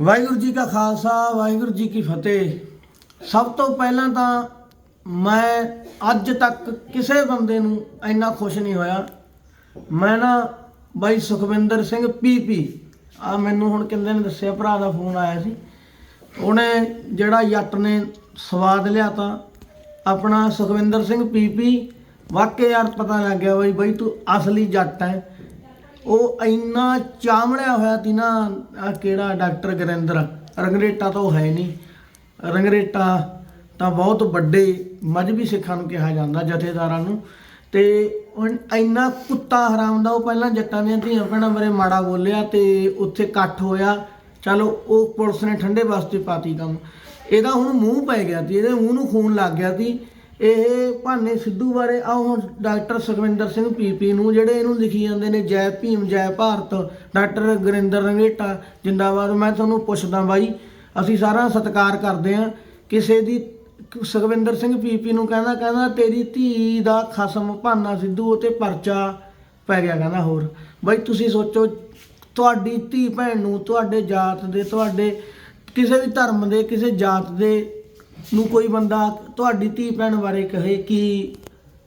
ਵਾਹਿਗੁਰੂ ਜੀ ਕਾ ਖਾਲਸਾ, ਵਾਹਿਗੁਰੂ ਜੀ ਕੀ ਫਤਿਹ। ਸਭ ਤੋਂ ਪਹਿਲਾਂ ਤਾਂ ਮੈਂ ਅੱਜ ਤੱਕ ਕਿਸੇ ਬੰਦੇ ਨੂੰ ਇੰਨਾ ਖੁਸ਼ ਨਹੀਂ ਹੋਇਆ। ਮੈਂ ਨਾ ਬਾਈ ਸੁਖਵਿੰਦਰ ਸਿੰਘ ਪੀਪੀ ਆ ਮੈਨੂੰ ਹੁਣ ਕਿੰਦੇ ਨੇ ਦੱਸਿਆ, ਭਰਾ ਦਾ ਫੋਨ ਆਇਆ ਸੀ। ਉਹਨੇ ਜਿਹੜਾ ਜੱਟ ਨੇ ਸਵਾਦ ਲਿਆ ਤਾਂ ਆਪਣਾ ਸੁਖਵਿੰਦਰ ਸਿੰਘ ਪੀਪੀ ਵਾਕਿਆ ਯਾਰ ਪਤਾ ਲੱਗ ਗਿਆ ਬਈ ਬਈ ਤੂੰ ਅਸਲੀ ਜੱਟ ਹੈ। ਉਹ ਇੰਨਾ ਚਾਮੜਿਆ ਹੋਇਆ ਤੀ ਨਾ ਆ ਕਿਹੜਾ ਡਾਕਟਰ ਗਰਿੰਦਰ? ਰੰਗਰੇਟਾ ਤਾਂ ਉਹ ਹੈ ਨਹੀਂ। ਰੰਗਰੇਟਾ ਤਾਂ ਬਹੁਤ ਵੱਡੇ ਮਜਬੀ ਸਿੱਖਾਂ ਨੂੰ ਕਿਹਾ ਜਾਂਦਾ, ਜਥੇਦਾਰਾਂ ਨੂੰ। ਤੇ ਇੰਨਾ ਕੁੱਤਾ ਹਰਾਮ ਦਾ, ਉਹ ਪਹਿਲਾਂ ਜੱਟਾਂ ਦੀਆਂ ਧੀਆਂ ਭੈਣਾਂ ਬਾਰੇ ਮਾੜਾ ਬੋਲਿਆ ਤੇ ਉੱਥੇ ਇਕੱਠ ਹੋਇਆ। ਚਲੋ, ਉਹ ਪੁਲਿਸ ਨੇ ਠੰਡੇ ਵਾਸਤੇ ਪਾਤੀ ਕੰਮ। ਇਹਦਾ ਹੁਣ ਮੂੰਹ ਪੈ ਗਿਆ ਸੀ, ਇਹਦੇ ਮੂੰਹ ਨੂੰ ਖੂਨ ਲੱਗ ਗਿਆ ਸੀ। ਇਹ ਭਾਨੇ ਸਿੱਧੂ ਬਾਰੇ ਆ ਹੁਣ ਡਾਕਟਰ ਸੁਖਵਿੰਦਰ ਸਿੰਘ ਪੀਪੀ ਨੂੰ, ਜਿਹੜੇ ਇਹਨੂੰ ਲਿਖੀ ਜਾਂਦੇ ਨੇ, ਜੈ ਭੀਮ, ਜੈ ਭਾਰਤ, ਡਾਕਟਰ ਗੁਰਿੰਦਰ ਰੰਗੇਟਾ, ਜਿੰਦਾਬਾਦ। ਮੈਂ ਤੁਹਾਨੂੰ ਪੁੱਛਦਾ ਬਾਈ, ਅਸੀਂ ਸਾਰਾ ਸਤਿਕਾਰ ਕਰਦੇ ਆ ਕਿਸੇ ਦੀ ਸੁਖਵਿੰਦਰ ਸਿੰਘ ਪੀਪੀ ਨੂੰ ਕਹਿੰਦਾ ਕਹਿੰਦਾ, ਤੇਰੀ ਧੀ ਦਾ ਖਸਮ ਭਾਨਾ ਸਿੱਧੂ ਉਤੇ ਪਰਚਾ ਪੈ ਗਿਆ, ਕਹਿੰਦਾ ਹੋਰ। ਬਾਈ, ਤੁਸੀਂ ਸੋਚੋ, ਤੁਹਾਡੀ ਧੀ ਭੈਣ ਨੂੰ, ਤੁਹਾਡੇ ਜਾਤ ਦੇ, ਤੁਹਾਡੇ ਕਿਸੇ ਵੀ ਧਰਮ ਦੇ, ਕਿਸੇ ਜਾਤ ਦੇ ਨੂੰ ਕੋਈ ਬੰਦਾ ਤੁਹਾਡੀ ਧੀ ਭੈਣ ਬਾਰੇ ਕਹੇ ਕੀ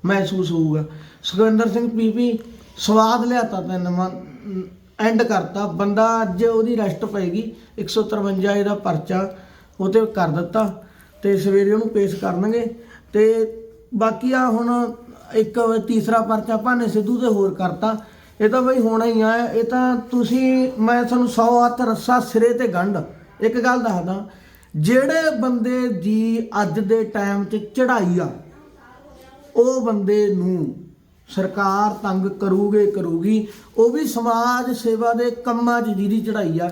ਮਹਿਸੂਸ ਹੋਊਗਾ। ਸੁਖਵਿੰਦਰ ਸਿੰਘ ਪੀਪੀ, ਸਵਾਦ ਲਿਆਤਾ ਤੈਨ ਐਂਡ ਕਰਤਾ। ਬੰਦਾ ਅੱਜ ਉਹਦੀ ਰੈਸਟ ਪਏਗੀ 153 ਇਹਦਾ ਪਰਚਾ ਉਹ ਤੇ ਕਰ ਦਿੱਤਾ ਤੇ ਸਵੇਰੇ ਉਹਨੂੰ ਪੇਸ਼ ਕਰਨਗੇ ਤੇ ਬਾਕੀ ਆ ਹੁਣ ਇੱਕ ਤੀਸਰਾ ਪਰਚਾ ਭਾਨੇ ਸਿੱਧੂ ਤੇ ਹੋਰ ਕਰਤਾ। ਇਹ ਤਾਂ ਬਈ ਹੋਣਾ ਹੀ ਆ, ਇਹ ਤਾਂ ਤੁਸੀਂ, ਮੈਂ ਤੁਹਾਨੂੰ 100 ਹੱਥ ਰੱਸਾ ਸਿਰੇ ਤੇ ਗੰਢ। ਇੱਕ ਗੱਲ ਦੱਸਦਾ ਜਿਹੜੇ ਬੰਦੇ ਦੀ ਅੱਜ ਦੇ ਟਾਈਮ 'ਚ ਚੜ੍ਹਾਈ ਆ, ਉਹ ਬੰਦੇ ਨੂੰ ਸਰਕਾਰ ਤੰਗ ਕਰੂਗੇ ਕਰੂਗੀ, ਉਹ ਵੀ ਸਮਾਜ ਸੇਵਾ ਦੇ ਕੰਮਾਂ 'ਚ ਜਿਹਦੀ ਚੜ੍ਹਾਈ ਆ।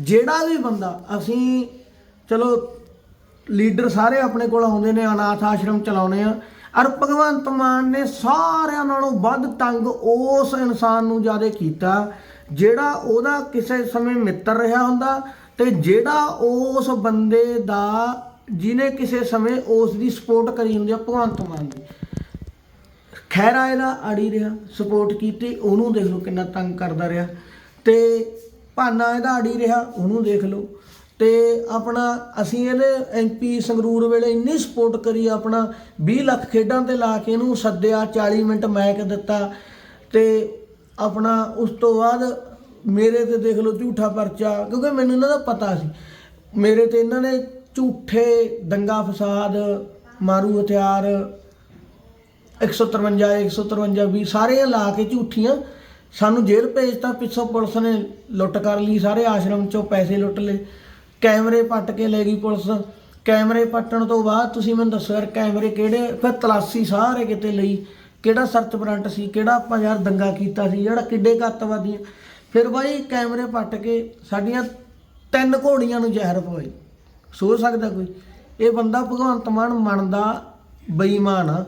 ਜਿਹੜਾ ਵੀ ਬੰਦਾ, ਅਸੀਂ ਚਲੋ ਲੀਡਰ ਸਾਰੇ ਆਪਣੇ ਕੋਲ ਆਉਂਦੇ ਨੇ, ਅਨਾਥ ਆਸ਼ਰਮ ਚਲਾਉਣੇ ਆ, ਔਰ ਭਗਵੰਤ ਮਾਨ ਨੇ ਸਾਰਿਆਂ ਨਾਲੋਂ ਵੱਧ ਤੰਗ ਉਸ ਇਨਸਾਨ ਨੂੰ ਜ਼ਿਆਦਾ ਕੀਤਾ, ਜਿਹੜਾ ਉਹਦਾ ਕਿਸੇ ਸਮੇਂ ਮਿੱਤਰ ਰਿਹਾ ਹੁੰਦਾ ਤੇ ਜਿਹੜਾ ਉਸ ਬੰਦੇ ਦਾ, ਜਿਹਨੇ ਕਿਸੇ ਸਮੇਂ ਉਸ ਦੀ ਸਪੋਰਟ ਕਰੀ ਹੁੰਦੀ ਆ, ਭਗਵੰਤ ਮਾਨ ਦੀ। ਖੈਰਾ ਇਹਦਾ ਅੜੀ ਰਿਹਾ ਸਪੋਰਟ ਕੀਤੀ, ਉਹਨੂੰ ਦੇਖ ਲਓ ਕਿੰਨਾ ਤੰਗ ਕਰਦਾ ਰਿਹਾ। ਤੇ ਭਾਨਾ ਇਹਦਾ ਅੜੀ ਰਿਹਾ, ਉਹਨੂੰ ਦੇਖ ਲਓ। ਤੇ ਆਪਣਾ, ਅਸੀਂ ਇਹਦੇ ਐਮਪੀ ਸੰਗਰੂਰ ਵੇਲੇ ਇੰਨੀ ਸਪੋਰਟ ਕਰੀ, ਆਪਣਾ 20 ਲੱਖ ਖੇਡਾਂ ਤੇ ਲਾ ਕੇ ਇਹਨੂੰ ਸੱਦਿਆ 40 ਮਿੰਟ ਮੈਚ ਦਿੱਤਾ। ਤੇ ਆਪਣਾ ਉਸ ਤੋਂ ਬਾਅਦ ਮੇਰੇ ਤੇ ਦੇਖ ਲਓ ਝੂਠਾ ਪਰਚਾ, ਕਿਉਂਕਿ ਮੈਨੂੰ ਇਹਨਾਂ ਦਾ ਪਤਾ ਸੀ। ਮੇਰੇ ਤੇ ਇਹਨਾਂ ਨੇ ਝੂਠੇ ਦੰਗਾ ਫਸਾਦ, ਮਾਰੂ ਹਥਿਆਰ 153 153 ਵੀ ਸਾਰੇ ਲਾ ਕੇ ਝੂਠੀਆਂ ਸਾਨੂੰ ਜੇਲ੍ਹ ਭੇਜਤਾ। ਪਿੱਛੋਂ ਪੁਲਿਸ ਨੇ ਲੁੱਟ ਕਰ ਲਈ, ਸਾਰੇ ਆਸ਼ਰਮ ਚੋਂ ਪੈਸੇ ਲੁੱਟ ਲਏ। ਕੈਮਰੇ ਪੱਟ ਕੇ ਲੈ ਗਈ ਪੁਲਿਸ। ਕੈਮਰੇ ਪੱਟਣ ਤੋਂ ਬਾਅਦ ਤੁਸੀਂ ਮੈਨੂੰ ਦੱਸੋ ਯਾਰ, ਕੈਮਰੇ ਕਿਹੜੇ? ਫਿਰ ਤਲਾਸੀ ਸਾਰੇ ਕਿਤੇ ਲਈ। ਕਿਹੜਾ ਸਰਚ ਵਾਰੰਟ ਸੀ? ਕਿਹੜਾ ਆਪਾਂ ਯਾਰ ਦੰਗਾ ਕੀਤਾ ਸੀ? ਜਿਹੜਾ ਕਿੱਡੇ ਘੱਤਵਾਦੀਆਂ ਫਿਰ ਬਾਈ ਕੈਮਰੇ ਪੱਟ ਕੇ ਸਾਡੀਆਂ ਤਿੰਨ ਘੋੜੀਆਂ ਨੂੰ ਜ਼ਹਿਰ ਪਵਾਈ। ਸੋਚ ਸਕਦਾ ਕੋਈ? ਇਹ ਬੰਦਾ ਭਗਵੰਤ ਮਾਨ ਮੰਨਦਾ ਬੇਈਮਾਨ। ਆ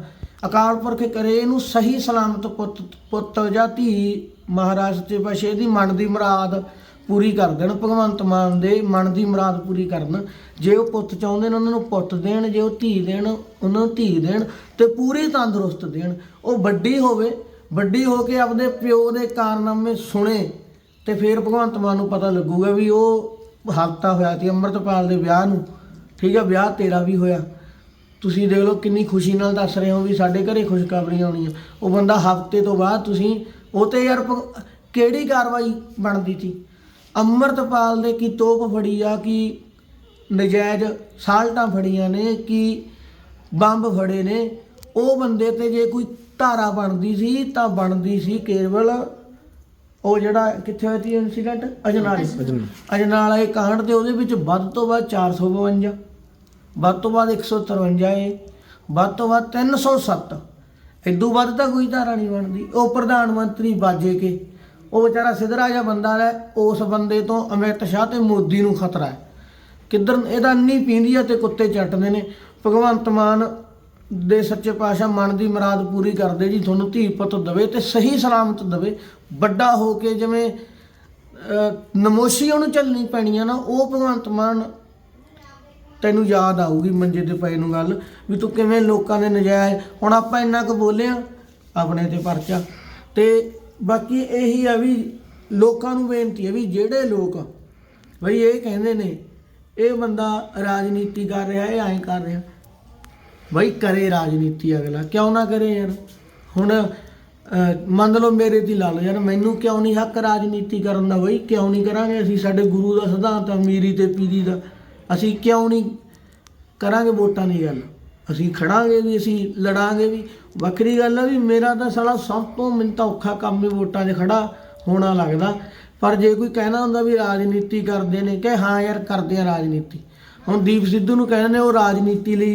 ਅਕਾਲ ਪੁਰਖ ਕਰੇ ਇਹਨੂੰ ਸਹੀ ਸਲਾਮਤ ਪੁੱਤ ਪੁੱਤ ਜਾਂ ਧੀ ਮਹਾਰਾਜ ਤੇ ਬਸ ਇਹਦੀ ਮਨ ਦੀ ਮੁਰਾਦ ਪੂਰੀ ਕਰ ਦੇਣ। ਭਗਵੰਤ ਮਾਨ ਦੇ ਮਨ ਦੀ ਮੁਰਾਦ ਪੂਰੀ ਕਰਨ। ਜੇ ਉਹ ਪੁੱਤ ਚਾਹੁੰਦੇ ਨੇ, ਉਹਨਾਂ ਨੂੰ ਪੁੱਤ ਦੇਣ। ਜੇ ਉਹ ਧੀ ਦੇਣ, ਉਹਨਾਂ ਨੂੰ ਧੀ ਦੇਣ ਤੇ ਪੂਰੀ ਤੰਦਰੁਸਤ ਦੇਣ। ਉਹ ਵੱਡੀ ਹੋਵੇ, ਵੱਡੀ ਹੋ ਕੇ ਆਪਦੇ ਪਿਓ ਦੇ ਕਾਰਨਾਮੇ ਸੁਣੇ। ਤੇ ਫਿਰ ਭਗਵੰਤ ਮਾਨ ਨੂੰ ਪਤਾ ਲੱਗੂਗਾ ਵੀ ਉਹ ਹਫਤਾ ਹੋਇਆ ਸੀ ਅੰਮ੍ਰਿਤਪਾਲ ਦੇ ਵਿਆਹ ਨੂੰ। ਠੀਕ ਆ, ਵਿਆਹ ਤੇਰਾ ਵੀ ਹੋਇਆ। ਤੁਸੀਂ ਦੇਖ ਲਓ ਕਿੰਨੀ ਖੁਸ਼ੀ ਨਾਲ ਦੱਸ ਰਹੇ ਹੋ ਵੀ ਸਾਡੇ ਘਰੇ ਖੁਸ਼ਖਬਰੀਆਂ ਆਉਣੀਆਂ। ਉਹ ਬੰਦਾ ਹਫ਼ਤੇ ਤੋਂ ਬਾਅਦ ਤੁਸੀਂ, ਉਹ ਤੇ ਯਾਰ ਕਿਹੜੀ ਕਾਰਵਾਈ ਬਣਦੀ ਸੀ? ਅੰਮ੍ਰਿਤਪਾਲ ਦੇ ਕੀ ਤੋਪ ਫੜੀ ਆ, ਕਿ ਨਜਾਇਜ਼ ਸਾਲਟਾਂ ਫੜੀਆਂ ਨੇ, ਕਿ ਬੰਬ ਫੜੇ ਨੇ, ਉਹ ਬੰਦੇ ਤੇ ਜੇ ਕੋਈ ਧਾਰਾ ਬਣਦੀ ਸੀ ਤਾਂ ਬਣਦੀ ਸੀ ਕੇਵਲ ਉਹ ਜਿਹੜਾ ਕਿੱਥੇ ਹੋਇਆ ਸੀ ਇਨਸੀਡੈਂਟ ਅਜਨਾਲੇ। ਅਜਨਾਲੇ। ਕਾਂਡ ਤੇ ਉਹਦੇ ਵਿੱਚ ਵੱਧ ਤੋਂ ਵੱਧ 452 ਵੱਧ ਤੋਂ ਵੱਧ 153 ਹੈ ਵੱਧ ਤੋਂ ਵੱਧ 307 ਇਦੋਂ ਵੱਧ ਤਾਂ ਕੋਈ ਧਾਰਾ ਨਹੀਂ ਬਣਦੀ। ਉਹ ਪ੍ਰਧਾਨ ਮੰਤਰੀ ਬਾਜੇ ਕੇ। ਉਹ ਵਿਚਾਰਾ ਸਿਧਰਾ ਜਿਹਾ ਬੰਦਾ ਹੈ। ਉਸ ਬੰਦੇ ਤੋਂ ਅਮਿਤ ਸ਼ਾਹ ਤੇ ਮੋਦੀ ਨੂੰ ਖਤਰਾ ਹੈ। ਕਿੱਧਰ ਇਹਦਾ ਨਹੀਂ ਪੀਂਦੀ ਆ ਤੇ ਕੁੱਤੇ ਚੱਟਦੇ ਨੇ। ਭਗਵੰਤ ਮਾਨ ਦੇ ਸੱਚੇ ਪਾਤਸ਼ਾਹ ਮਨ ਦੀ ਮੁਰਾਦ ਪੂਰੀ ਕਰਦੇ ਜੀ ਤੁਹਾਨੂੰ ਧੀ ਪੁੱਤ ਦਵੇ ਤੇ ਸਹੀ ਸਲਾਮਤ ਦਵੇ। ਵੱਡਾ ਹੋ ਕੇ ਜਿਵੇਂ ਅਹ, ਨਮੋਸ਼ੀ ਉਹਨੂੰ ਚੱਲਣੀ ਪੈਣੀ ਆ ਨਾ ਉਹ ਭਗਵੰਤ ਮਾਨ ਤੈਨੂੰ ਯਾਦ ਆਊਗੀ ਮੰਜੇ ਤੇ ਪਏ ਨੂੰ ਗੱਲ ਵੀ ਤੂੰ ਕਿਵੇਂ ਲੋਕਾਂ ਦੇ ਨਜਾਇਜ਼ ਹੁਣ ਆਪਾਂ ਇੰਨਾ ਕੁ ਬੋਲੇ ਆ ਆਪਣੇ ਤੇ ਪਰਚਾ। ਤੇ ਬਾਕੀ ਇਹੀ ਆ ਵੀ ਲੋਕਾਂ ਨੂੰ ਬੇਨਤੀ ਹੈ ਵੀ ਜਿਹੜੇ ਲੋਕ ਬਈ ਇਹ ਕਹਿੰਦੇ ਨੇ ਇਹ ਬੰਦਾ ਰਾਜਨੀਤੀ ਕਰ ਰਿਹਾ ਇਹ ਐਂ ਕਰ ਰਿਹਾ। ਬਈ ਕਰੇ ਰਾਜਨੀਤੀ ਅਗਲਾ, ਕਿਉਂ ਨਾ ਕਰੇ ਯਾਰ? ਹੁਣ ਮੰਨ ਲਓ ਮੇਰੇ ਦੀ ਲਾ ਲਓ ਯਾਰ, ਮੈਨੂੰ ਕਿਉਂ ਨਹੀਂ ਹੱਕ ਰਾਜਨੀਤੀ ਕਰਨ ਦਾ ਬਈ? ਕਿਉਂ ਨਹੀਂ ਕਰਾਂਗੇ ਅਸੀਂ ਸਾਡੇ ਗੁਰੂ ਦਾ ਸਿਧਾਂਤ ਆ, ਮੀਰੀ ਤੇ ਪੀਰੀ ਦਾ। ਅਸੀਂ ਕਿਉਂ ਨਹੀਂ ਕਰਾਂਗੇ ਵੋਟਾਂ ਦੀ ਗੱਲ? ਅਸੀਂ ਖੜਾਂਗੇ ਵੀ, ਅਸੀਂ ਲੜਾਂਗੇ ਵੀ। ਵੱਖਰੀ ਗੱਲ ਆ ਵੀ ਮੇਰਾ ਤਾਂ ਸਾਲਾ ਸਭ ਤੋਂ ਮੈਨੂੰ ਤਾਂ ਔਖਾ ਕੰਮ ਹੀ ਵੋਟਾਂ 'ਚ ਖੜਾ ਹੋਣਾ ਲੱਗਦਾ। ਪਰ ਜੇ ਕੋਈ ਕਹਿਣਾ ਹੁੰਦਾ ਵੀ ਰਾਜਨੀਤੀ ਕਰਦੇ ਨੇ ਕਿ ਹਾਂ ਯਾਰ ਕਰਦੇ ਆ ਰਾਜਨੀਤੀ। ਹੁਣ ਦੀਪ ਸਿੱਧੂ ਨੂੰ ਕਹਿੰਦੇ ਨੇ ਉਹ ਰਾਜਨੀਤੀ ਲਈ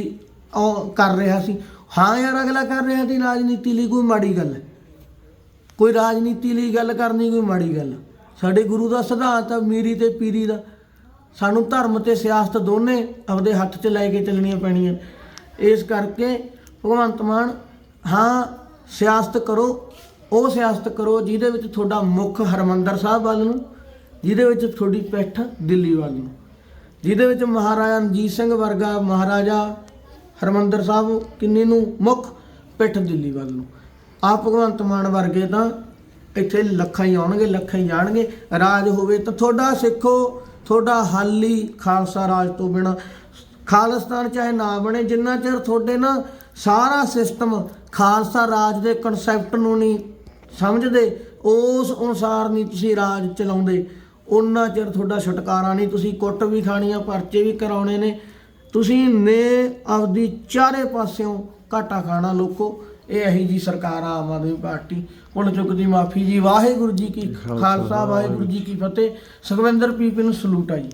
ਉਹ ਕਰ ਰਿਹਾ ਸੀ। ਹਾਂ ਯਾਰ, ਅਗਲਾ ਕਰ ਰਿਹਾ ਸੀ, ਰਾਜਨੀਤੀ ਲਈ ਕੋਈ ਮਾੜੀ ਗੱਲ। ਹੈ ਕੋਈ ਰਾਜਨੀਤੀ ਲਈ ਗੱਲ ਕਰਨੀ, ਕੋਈ ਮਾੜੀ ਗੱਲ। ਸਾਡੇ ਗੁਰੂ ਦਾ ਸਿਧਾਂਤ ਆ, ਮੀਰੀ ਤੇ ਪੀਰੀ ਦਾ। ਸਾਨੂੰ ਧਰਮ ਤੇ ਸਿਆਸਤ ਦੋਨੇ ਆਪਦੇ ਹੱਥ 'ਚ ਲੈ ਕੇ ਚੱਲਣੀਆਂ ਪੈਣੀਆਂ। ਇਸ ਕਰਕੇ ਭਗਵੰਤ ਮਾਨ, ਹਾਂ, ਸਿਆਸਤ ਕਰੋ। ਉਹ ਸਿਆਸਤ ਕਰੋ ਜਿਹਦੇ ਵਿੱਚ ਤੁਹਾਡਾ ਮੁੱਖ ਹਰਮੰਦਰ ਸਾਹਿਬ ਵੱਲ ਨੂੰ, ਜਿਹਦੇ ਵਿੱਚ ਤੁਹਾਡੀ ਪਿੱਠ ਦਿੱਲੀ ਵੱਲ ਨੂੰ। ਜਿਹਦੇ ਵਿੱਚ ਮਹਾਰਾਜਾ ਰਣਜੀਤ ਸਿੰਘ ਵਰਗਾ ਮਹਾਰਾਜਾ ਹਰਮੰਦਰ ਸਾਹਿਬ ਕਿੰਨੇ ਨੂੰ ਮੁੱਖ ਪਿੱਠ ਦਿੱਲੀ ਵੱਲ ਨੂੰ। ਆ ਭਗਵੰਤ ਮਾਨ ਵਰਗੇ ਤਾਂ ਇੱਥੇ ਲੱਖਾਂ ਹੀ ਆਉਣਗੇ, ਲੱਖਾਂ ਹੀ ਜਾਣਗੇ। ਰਾਜ ਹੋਵੇ ਤਾਂ ਤੁਹਾਡਾ ਸਿੱਖੋ, ਤੁਹਾਡਾ ਹੱਲ ਹੀ ਖਾਲਸਾ ਰਾਜ ਤੋਂ ਬਿਨਾ। ਖਾਲਿਸਤਾਨ ਚਾਹੇ ਨਾ ਬਣੇ, ਜਿੰਨਾ ਚਿਰ ਤੁਹਾਡੇ ਨਾ ਸਾਰਾ ਸਿਸਟਮ ਖਾਲਸਾ ਰਾਜ ਦੇ ਕਨਸੈਪਟ ਨੂੰ ਨਹੀਂ ਸਮਝਦੇ, ਉਸ ਅਨੁਸਾਰ ਨਹੀਂ ਤੁਸੀਂ ਰਾਜ ਚਲਾਉਂਦੇ। ਉਹਨਾਂ ਚਿਰ ਤੁਹਾਡਾ ਛੁਟਕਾਰਾ ਨਹੀਂ, ਤੁਸੀਂ ਕੁੱਟ ਵੀ ਖਾਣੀਆਂ ਪਰਚੇ ਵੀ ਕਰਾਉਣੇ ਨੇ। ਤੁਸੀਂ ਨੇ ਆਪਦੀ ਚਾਰੇ ਪਾਸਿਓਂ ਘਾਟਾ ਖਾਣਾ ਲੋਕੋ ਇਹ ਇਹੀ ਜੀ ਸਰਕਾਰ ਆ ਆਮ ਆਦਮੀ ਪਾਰਟੀ ਹੁਣ ਚੁੱਕ ਦੀ ਮਾਫੀ ਜੀ ਵਾਹਿਗੁਰੂ ਜੀ ਕੀ ਖਾਲਸਾ ਵਾਹਿਗੁਰੂ ਜੀ ਕੀ ਫਤਿਹ। ਸੁਖਵਿੰਦਰ ਪੀਪੀ ਨੂੰ ਸਲੂਟ ਆ ਜੀ।